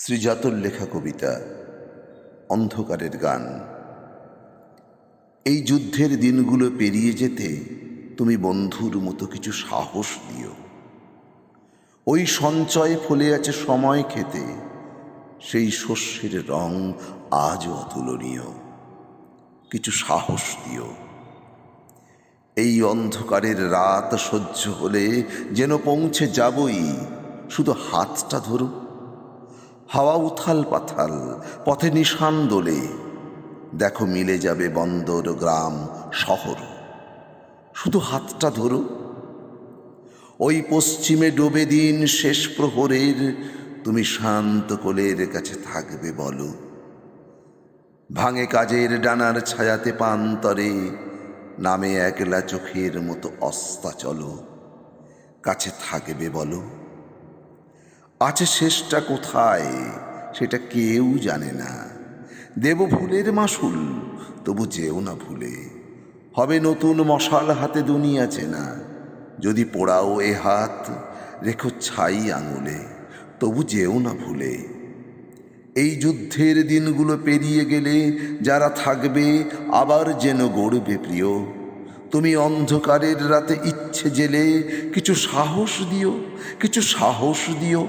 শ্রীজাতর লেখা কবিতা, অন্ধকারের গান। এই যুদ্ধের দিনগুলো পেরিয়ে যেতে তুমি বন্ধুর মতো কিছু সাহস দিও। ওই সঞ্চয় ফলে আছে সময় খেতে, সেই শস্যের রং আজও অতুলনীয়। কিছু সাহস দিও। এই অন্ধকারের রাত সহ্য হলে যেন পৌঁছে যাবই, শুধু হাতটা ধরো। হাওয়া উথাল পাথাল, পথে নিশান দোলে। দেখো মিলে যাবে বন্দর, গ্রাম, শহর। শুধু হাতটা ধরো। ওই পশ্চিমে ডোবে দিন শেষ প্রহরের, তুমি শান্ত কোলের কাছে থাকবে বলো। ভাঙে কাজের ডানার ছায়াতে পান্তরে নামে একলা চোখের মতো অস্তা চলো। কাছে থাকবে বলো। আছে শেষটা কোথায় সেটা কেউ জানে না। দেব ফুলের মাসুল, তবু যেও না ভুলে। হবে নতুন মশাল হাতে দুনিয়া চেনা। যদি পোড়াও এ হাত, রেখো ছাই আঙুলে, তবু যেও না ভুলে। এই যুদ্ধের দিনগুলো পেরিয়ে গেলে যারা থাকবে আবার যেন গড়বে প্রিয়। তুমি অন্ধকারের রাতে ইচ্ছে জেলে কিছু সাহস দিও, কিছু সাহস দিও।